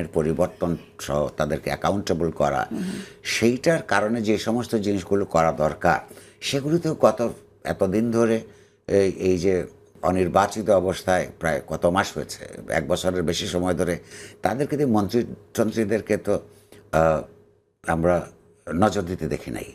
এর পরিবর্তন সহ তাদেরকে অ্যাকাউন্টেবল করা। সেইটার কারণে যে সমস্ত জিনিসগুলো করা দরকার, সেগুলিতেও কত, এতদিন ধরে এই যে অনির্বাচিত অবস্থায় প্রায় কত মাস হয়েছে, এক বছরের বেশি সময় ধরে, তাদেরকে দিয়ে মন্ত্রী তন্ত্রীদেরকে তো আমরা নজর দিতে দেখি নাই।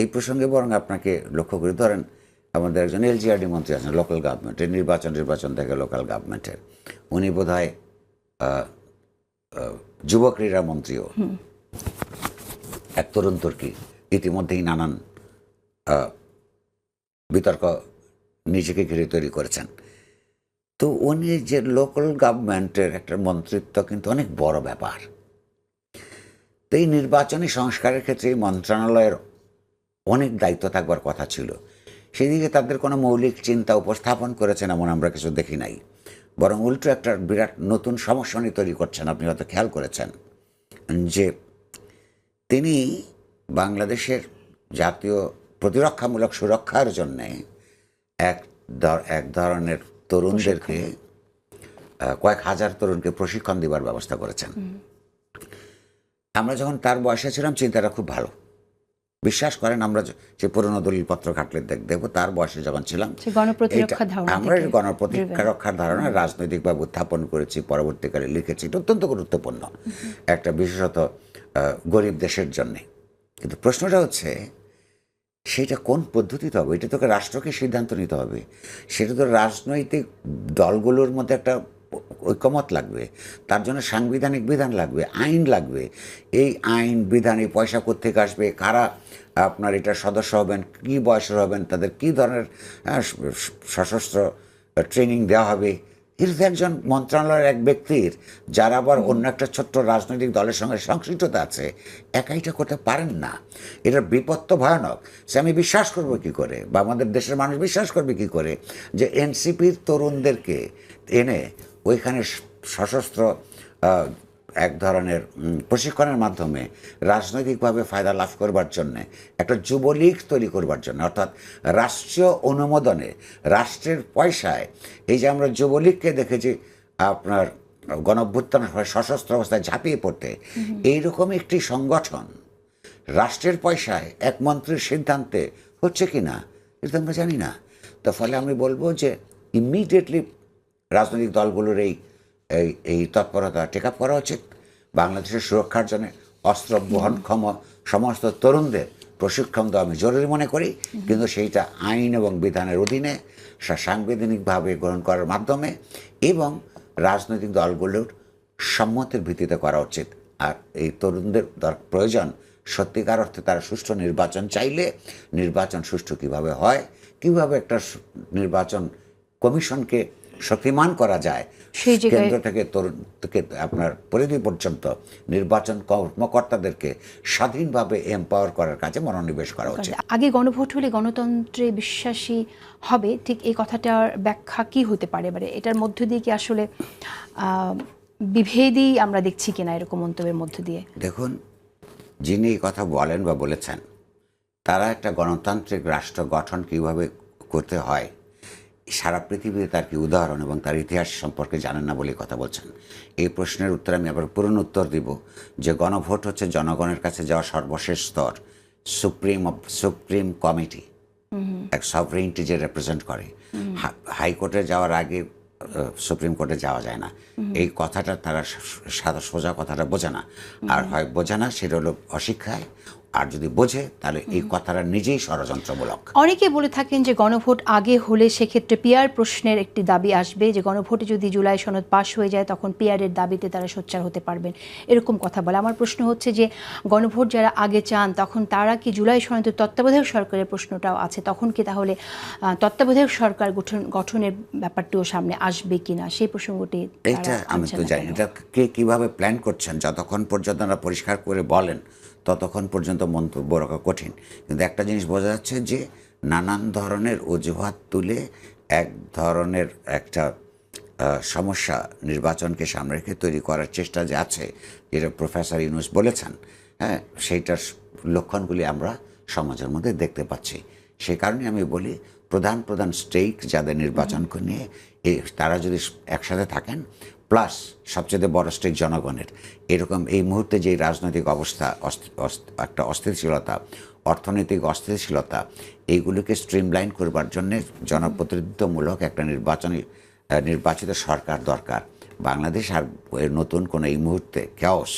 এই প্রসঙ্গে বরং আপনাকে লক্ষ্য করে, ধরেন আমাদের একজন এলজিআরডি মন্ত্রী আছেন লোকাল গভর্নমেন্টের নির্বাচন নির্বাচন থেকে লোকাল গভর্নমেন্টের উনি বোধহয় যুব ক্রীড়া মন্ত্রীও। এক তরুণ তুর্কি, ইতিমধ্যেই নানান বিতর্ক নিজেকে ঘিরে তৈরি করেছেন। তো উনি যে লোকাল গভর্নমেন্টের একটা মন্ত্রিত্ব কিন্তু অনেক বড় ব্যাপার। তো এই নির্বাচনী সংস্কারের ক্ষেত্রে এই মন্ত্রণালয়ের অনেক দায়িত্ব থাকবার কথা ছিল। সেদিকে তাদের কোনো মৌলিক চিন্তা উপস্থাপন করেছেন এমন আমরা কিছু দেখি নাই। বরং উল্টো একটা বিরাট নতুন সমস্যা উনি তৈরি করছেন আপনি হয়তো খেয়াল করেছেন যে তিনি বাংলাদেশের জাতীয় প্রতিরক্ষামূলক সুরক্ষার জন্যে এক এক ধরনের তরুণদেরকে কয়েক হাজার তরুণকে প্রশিক্ষণ দেওয়ার ব্যবস্থা করেছেন। আমরা যখন তার বয়সে ছিলাম চিন্তাটা খুব ভালো। বিশ্বাস করেন আমরা যে- পুরনো দলিলপত্র ঘাটলে দেখ- দেখব তার বয়সে যখন ছিলাম আমরা গণপ্রতিরক্ষা রক্ষার ধারণা রাজনৈতিকভাবে উত্থাপন করেছি পরবর্তীকালে লিখেছি এটা অত্যন্ত গুরুত্বপূর্ণ। একটা বিশেষত গরিব দেশের জন্যে। কিন্তু প্রশ্নটা হচ্ছে সেটা কোন পদ্ধতিতে হবে? এটা তোকে রাষ্ট্রকে সিদ্ধান্ত নিতে হবে। সেটা তো রাজনৈতিক দলগুলোর মধ্যে একটা ঐকমত লাগবে তার জন্য সাংবিধানিক বিধান লাগবে আইন লাগবে। এই আইন বিধান এই পয়সা কোথেকে আসবে কারা আপনার এটা সদস্য হবেন কী বয়সের হবেন তাদের কী ধরনের সশস্ত্র ট্রেনিং দেওয়া হবে? এটা একজন মন্ত্রণালয়ের এক ব্যক্তির যারা আবার অন্য একটা ছোট্ট রাজনৈতিক দলের সঙ্গে সংশ্লিষ্টতা আছে একাইটা করতে পারেন না। এটার বিপদ তো ভয়ানক। সে আমি বিশ্বাস করব কি করে? বা আমাদের দেশের মানুষ বিশ্বাস করবে কি করে? যে এনসিপির তরুণদেরকে এনে ওইখানে সশস্ত্র এক ধরনের প্রশিক্ষণের মাধ্যমে রাজনৈতিকভাবে ফায়দা লাভ করবার জন্যে একটা যুবলীগ তৈরি করবার জন্য অর্থাৎ রাষ্ট্রীয় অনুমোদনে রাষ্ট্রের পয়সায় এই যে আমরা যুবলীগকে দেখেছি আপনার গণভ্যুত্থান সশস্ত্র অবস্থায় ঝাঁপিয়ে পড়তে এইরকম একটি সংগঠন রাষ্ট্রের পয়সায় এক মন্ত্রীর সিদ্ধান্তে হচ্ছে কি না এটা আমরা জানি না। তো ফলে আমি বলব যে ইমিডিয়েটলি রাজনৈতিক দলগুলোর এই এই তৎপরতা টেক আপ করা উচিত। বাংলাদেশের সুরক্ষার জন্য অস্ত্র বহনক্ষম সমস্ত তরুণদের প্রশিক্ষণ দেওয়া আমি জরুরি মনে করি। কিন্তু সেইটা আইন এবং বিধানের অধীনে সাংবিধানিকভাবে গ্রহণ করার মাধ্যমে এবং রাজনৈতিক দলগুলোর সম্মতের ভিত্তিতে করা উচিত। আর এই তরুণদের দর- প্রয়োজন। সত্যিকার অর্থে তারা সুষ্ঠু নির্বাচন চাইলে নির্বাচন সুষ্ঠু কীভাবে হয় কীভাবে একটা নির্বাচন কমিশনকে শক্তিমান করা যায়। কেন্দ্র থেকে তরুণ থেকে আপনার পরিধি পর্যন্ত নির্বাচন কর্মকর্তাদেরকে স্বাধীনভাবে এম্পাওয়ার করার কাজে মনোনিবেশ করা উচিত। আগে গণভোট হলে গণতন্ত্রে বিশ্বাসী হবে ঠিক এই কথাটার ব্যাখ্যা কি হতে পারে? মানে এটার মধ্য দিয়ে কি আসলে বিভেদই আমরা দেখছি কিনা এরকম মন্তব্যের মধ্য দিয়ে? দেখুন যিনি এই কথা বলেন বা বলেছেন তারা একটা গণতান্ত্রিক রাষ্ট্র গঠন কীভাবে করতে হয় সারা পৃথিবীতে তার কি উদাহরণ এবং তার ইতিহাস সম্পর্কে জানেন না বলে কথা বলছেন? এই প্রশ্নের উত্তর আমি আবার পুরনো উত্তর দিব যে গণভোট হচ্ছে জনগণের কাছে যাওয়া সর্বশেষ স্তর সুপ্রিম সুপ্রিম কমিটি এক সভরেন্টি যে রেপ্রেজেন্ট করে। হাইকোর্টে যাওয়ার আগে সুপ্রিম কোর্টে যাওয়া যায় না। এই কথাটা তারা সাদা সোজা কথাটা বোঝে না। আর হয় বোঝে না সেটা হলো অশিক্ষায় আর যদি বোঝে তাহলে এই কথাটা নিজেই ষড়যন্ত্রমূলক। অনেকে বলে থাকেন যে গণভোট আগে হলে সেক্ষেত্রে পিয়ার প্রশ্নের একটি দাবি আসবে যে গণভোটে যদি জুলাই সনদ পাশ হয়ে যায় তখন পিয়ারের দাবিতে তারা সোচ্চার হতে পারবেন। এরকম কথা বলে। আমার প্রশ্ন হচ্ছে যে গণভোট যারা আগে চান তখন তারা কি জুলাই সনদের তত্ত্বাবধায়ক সরকারের প্রশ্নটাও আছে? তখন কি তাহলে তত্ত্বাবধায়ক সরকার গঠন গঠনের ব্যাপারটিও সামনে আসবে কিনা? সেই প্রসঙ্গটি এটা আমি তো জানি এটা কে কীভাবে প্ল্যান করছেন? যতক্ষণ পর্যন্ত পরিষ্কার করে বলেন ততক্ষণ পর্যন্ত মন্তব্য রাখা কঠিন। কিন্তু একটা জিনিস বোঝা যাচ্ছে যে, নানান ধরনের অজুহাত তুলে এক ধরনের একটা সমস্যা নির্বাচনকে সামনে রেখে তৈরি করার চেষ্টা যে আছে, যেটা প্রফেসর ইউনুস বলেছেন হ্যাঁ সেইটার লক্ষণগুলি আমরা সমাজের মধ্যে দেখতে পাচ্ছি। সেই কারণে আমি বলি, প্রধান প্রধান স্টেট যাদের নির্বাচনকে নিয়ে এই তারা যদি একসাথে থাকেন প্লাস সবচেয়ে বড় স্টেক জনগণের। এরকম এই মুহূর্তে যে রাজনৈতিক অবস্থা একটা অস্থিতিশীলতা অর্থনৈতিক অস্থিতিশীলতা এইগুলোকে স্ট্রিমলাইন করবার জন্য জনপ্রতিনিধিত্বমূলক একটা নির্বাচনী নির্বাচিত সরকার দরকার। বাংলাদেশ আর নতুন কোনো এই মুহূর্তে ক্যাওস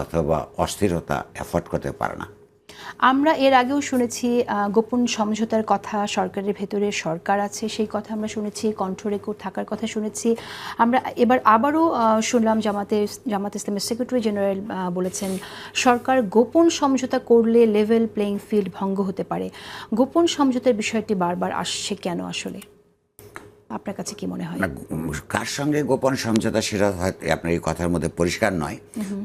অথবা অস্থিরতা এফোর্ড করতে পারে না। আমরা এর আগেও শুনেছি গোপন সমঝোতার কথা সরকারের ভেতরে সরকার আছে সেই কথা আমরা শুনেছি কণ্ঠ রেকর্ড থাকার কথা শুনেছি। আমরা এবার আবারও শুনলাম জামাতে জামাত ইসলামের সেক্রেটারি জেনারেল বলেছেন সরকার গোপন সমঝোতা করলে লেভেল প্লেইং ফিল্ড ভঙ্গ হতে পারে। গোপন সমঝোতার বিষয়টি বারবার আসছে কেন আসলে? আপনার কাছে কি মনে হয়? কার সঙ্গে গোপন সমঝোতা সেটা হয়তো আপনার এই কথার মধ্যে পরিষ্কার নয়।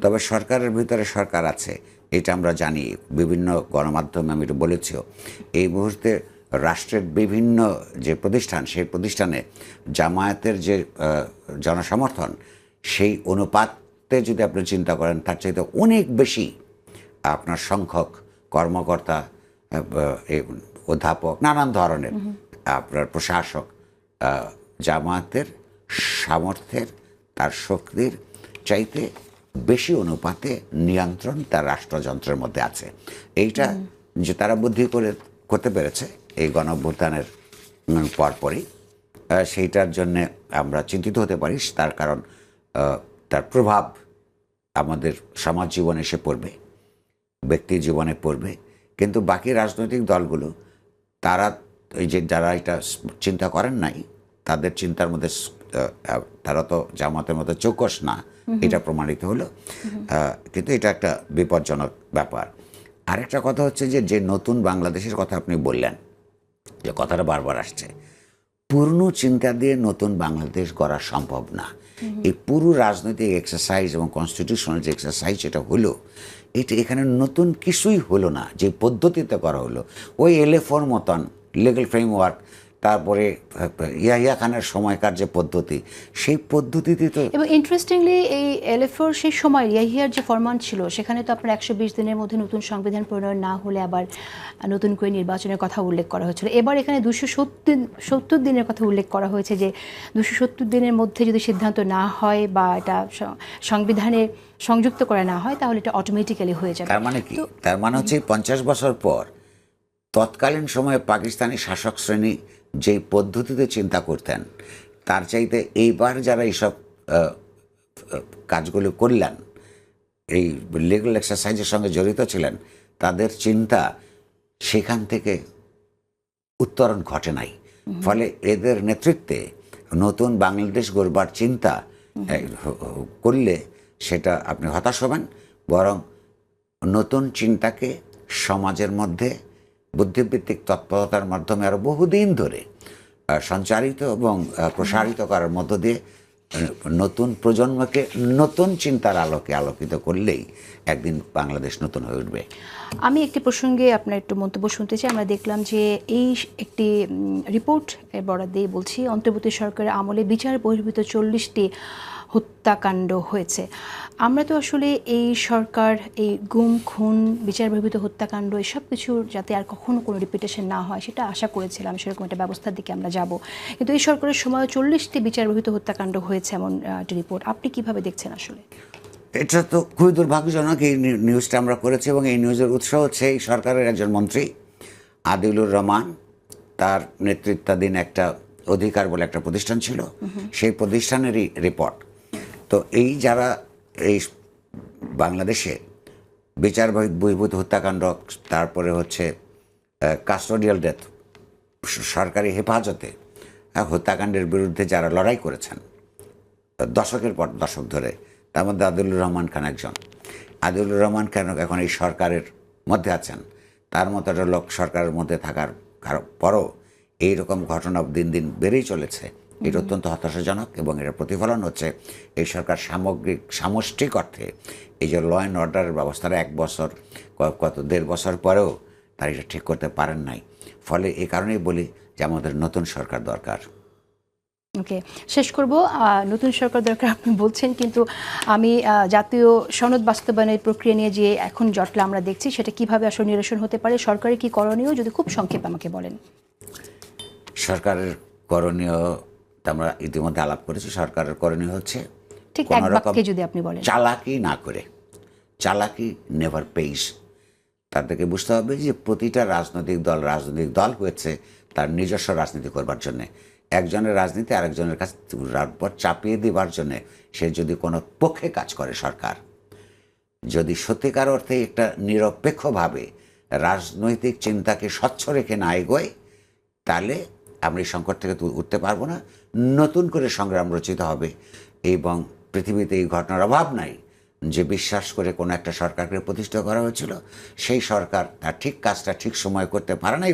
তবে সরকারের ভিতরে সরকার আছে। এটা আমরা জানি বিভিন্ন গণমাধ্যমে আমি এটা বলেছিও এই মুহূর্তে রাষ্ট্রের বিভিন্ন যে প্রতিষ্ঠান সেই প্রতিষ্ঠানে জামায়াতের যে জনসমর্থন সেই অনুপাতে যদি আপনি চিন্তা করেন তার চাইতে অনেক বেশি আপনার সংখ্যক কর্মকর্তা অধ্যাপক নানান ধরনের আপনার প্রশাসক জামায়াতের সামর্থ্যের তার শক্তির চাইতে বেশি অনুপাতে নিয়ন্ত্রণ তার রাষ্ট্রযন্ত্রের মধ্যে আছে। এইটা যে তারা বুদ্ধি করে করতে পেরেছে এই গণঅভ্যুত্থানের উম, পরপরই। সেইটার জন্য আমরা চিন্তিত হতে পারি তার কারণ তার প্রভাব আমাদের সমাজ জীবনে এসে পড়বে ব্যক্তি জীবনে পড়বে। কিন্তু বাকি রাজনৈতিক দলগুলো তারা এই যে যারা এটা চিন্তা করেন নাই তাদের চিন্তার মধ্যে তারা তো জামাতের মতো চৌকস না। এটা প্রমাণিত হলো। কিন্তু এটা একটা বিপজ্জনক ব্যাপার। আরেকটা কথা হচ্ছে যে যে নতুন বাংলাদেশের কথা আপনি বললেন যে কথাটা বারবার আসছে পুরনো চিন্তা দিয়ে নতুন বাংলাদেশ গড়া সম্ভব না। এই পুরো রাজনৈতিক এক্সারসাইজ এবং কনস্টিটিউশনাল যে এক্সারসাইজ যেটা হলো এটা এখানে নতুন কিছুই হলো না যে পদ্ধতিতে করা হলো। ওই এলএফোর মতন লিগাল ফ্রেমওয়ার্ক তারপরে ইয়াহিয়া খানের সময়কার যে পদ্ধতি সেই পদ্ধতিতে তো এবং ইন্টারেস্টিংলি এই এলএফওর সেই সময় ইয়াহিয়ার যে ফরমান ছিল সেখানে তো আপনার একশো বিশ দিনের মধ্যে নতুন সংবিধান প্রণয়ন না হলে আবার নতুন করে নির্বাচনের কথা উল্লেখ করা হয়েছিল। এবার এখানে দুশো সত্তর সত্তর দিনের কথা উল্লেখ করা হয়েছে যে দুশো সত্তর দিনের মধ্যে যদি সিদ্ধান্ত না হয় বা এটা সংবিধানে সংযুক্ত করা না হয় তাহলে এটা অটোমেটিক্যালি হয়ে যাবে। তার মানে কি? তার মানে হচ্ছে পঞ্চাশ বছর পর তৎকালীন সময়ে পাকিস্তানি শাসক শ্রেণি যেই পদ্ধতিতে চিন্তা করতেন তার চাইতে এইবার যারা এইসব কাজগুলো করলেন এই লিগাল এক্সারসাইজের সঙ্গে জড়িত ছিলেন তাদের চিন্তা সেখান থেকে উত্তরণ ঘটে নাই। ফলে এদের নেতৃত্বে নতুন বাংলাদেশ গড়বার চিন্তা করলে সেটা আপনি হতাশ হবেন বরং নতুন চিন্তাকে সমাজের মধ্যে বুদ্ধিভিত্তিক তৎপরতার মাধ্যমে আরও বহুদিন ধরে সঞ্চারিত এবং প্রসারিত করার মধ্য দিয়ে নতুন প্রজন্মকে নতুন চিন্তার আলোকে আলোকিত করলেই একদিন বাংলাদেশ নতুন হয়ে উঠবে। আমি একটি প্রসঙ্গে আপনার একটু মন্তব্য শুনতে চাই। আমরা দেখলাম যে এই একটি রিপোর্ট এর বরাদ দিয়ে বলছি, অন্তর্বর্তী সরকারের আমলে বিচার বহির্ভূত চল্লিশটি হত্যাকাণ্ড হয়েছে। আমরা তো আসলে এই সরকার এই গুম খুন বিচার বহির্ভূত হত্যাকাণ্ড এসব কিছু যাতে আর কখনো কোনো রিপিটেশন না হয় সেটা আশা করেছিলাম সেরকম একটা ব্যবস্থার দিকে আমরা যাব। কিন্তু এই সরকারের সময় চল্লিশটি বিচার বহির্ভূত হত্যাকাণ্ড হয়েছে এমন একটি রিপোর্ট আপনি কীভাবে দেখছেন আসলে? এটা তো খুবই দুর্ভাগ্যজনক এই নিউজটা আমরা করেছি এবং এই নিউজের উৎস হচ্ছে এই সরকারের একজন মন্ত্রী আদিলুর রহমান। তার নেতৃত্বাধীন একটা অধিকার বলে একটা প্রতিষ্ঠান ছিল। সেই প্রতিষ্ঠানেরই রিপোর্ট তো এই যারা এই বাংলাদেশে বিচার বহি- বহির্ভূত হত্যাকাণ্ড, তারপরে হচ্ছে কাস্টোডিয়াল ডেথ, সরকারি হেফাজতে হত্যাকাণ্ডের বিরুদ্ধে যারা লড়াই করেছেন, দশকের পর দশক ধরে, তার মধ্যে আদিলুর রহমান খান একজন। আদিলুর রহমান খান এখন এই সরকারের মধ্যে আছেন। তার মতো লোক সরকারের মধ্যে থাকার কারও পরও এইরকম ঘটনা দিন দিন বেড়েই চলেছে। এটা অত্যন্ত হতাশাজনক এবং এর প্রতিফলন হচ্ছে এই সরকার সামগ্রিক সামষ্টিক অর্থে এই যে ল অ্যান্ড অর্ডারের ব্যবস্থাটা এক বছর কত দেড় বছর পরেও তারা এটা ঠিক করতে পারেন নাই। ফলে এই কারণেই বলি যে আমাদের নতুন সরকার দরকার। ওকে শেষ করব। নতুন সরকার দরকার আপনি বলছেন কিন্তু আমি জাতীয় সনদ বাস্তবায়নের প্রক্রিয়া নিয়ে যে এখন জটলা আমরা দেখছি সেটা কীভাবে আসলে নিরসন হতে পারে? সরকারের কি করণীয়? যদি খুব সংক্ষেপে আমাকে বলেন। সরকারের করণীয় তা আমরা ইতিমধ্যে আলাপ করেছি সরকারের করণীয় হচ্ছে ঠিক এক বাক্যে যদি আপনি বলেন। চালাকি না করে চালাকি নেভার পেইস তাদেরকে বুঝতে হবে যে প্রতিটা রাজনৈতিক দল রাজনৈতিক দল হয়েছে তার নিজস্ব রাজনীতি করবার জন্যে। একজনের রাজনীতি আরেকজনের কাছে পর চাপিয়ে দেবার জন্যে সে যদি কোনো পক্ষে কাজ করে সরকার যদি সত্যিকার অর্থে একটা নিরপেক্ষভাবে রাজনৈতিক চিন্তাকে স্বচ্ছ রেখে না এগোয় তাহলে আমরা এই সংকট থেকে উঠতে পারব না। নতুন করে সংগ্রাম রচিত হবে এবং পৃথিবীতে এই ঘটনার অভাব নাই যে বিশ্বাস করে কোনো একটা সরকারকে প্রতিষ্ঠা করা হয়েছিল। সেই সরকার ঠিক কাজটা ঠিক সময় করতে পারে নাই।